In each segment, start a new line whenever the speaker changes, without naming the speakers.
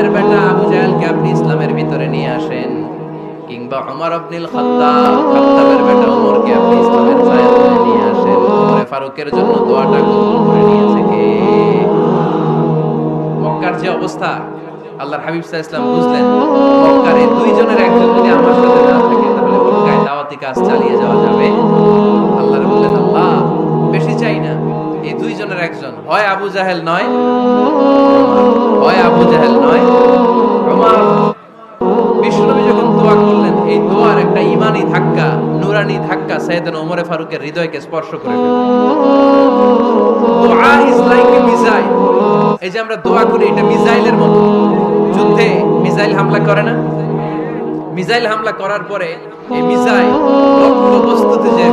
খাত্তাবের বেটা আবু জাহেলকে আপনি ইসলামের ভিতরে নিয়ে আসেন, কিংবা ওমর আব্দুল খাত্তাব, খাত্তাবের বেটা ওমরকে আপনি ইসলামের নিয়ে আসেন। ফারুকের জন্য দোয়াটা কবুল করে নিয়েছে কে? মক্কার যে অবস্থা, আল্লাহর হাবিব বুঝলেন, মক্কার এই দুইজনের একজন যদি আমার সাথে না থাকে, তাহলে মক্কায় দাওয়াতি কাজ চালিয়ে যাওয়া যাবে। বললেন, আল্লাহ, বেশি চাই না। এই দুইজনের একজন, হয় আবু জাহেল নয় হয় আবু জাহেল নয়। যখন দোয়া করলেন, এই দোয়ার একটা ইমানি ধাক্কা, নুরানি ধাক্কা ওমরে ফারুকের হৃদয়কে স্পর্শ করে ইজ মিসাইল এই যে আমরা দোয়া করি, এটা মিসাইলের মতো। যুদ্ধে মিসাইল হামলা করে না? মিসাইল হামলা করার পরে এই মিসাইল লক্ষ্য বস্তুতে যে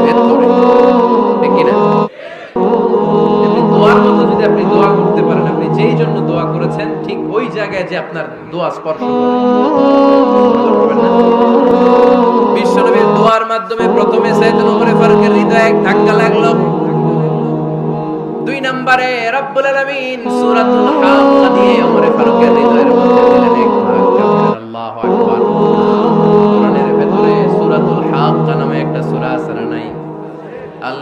মতো যদি আপনি দোয়া করতে পারেন, আপনি যেই জন্য দোয়া করেছেন, ঠিক ওই জায়গায় যে আপনার দোয়া স্পর্শ বিশ্বনবীর দোয়ার মাধ্যমে প্রথমে ফারুকের হৃদয়ে ধাক্কা লাগল। দুই নম্বরে, রব্বুল আলামিন সূরাতুল দিয়ে ফারুকের হৃদয়ের মধ্যে দিলেন এক আল্লাহু আকবার। কোরআনের ভিতরে সূরাতুল নামে একটা সূরা আছে না নাই? আল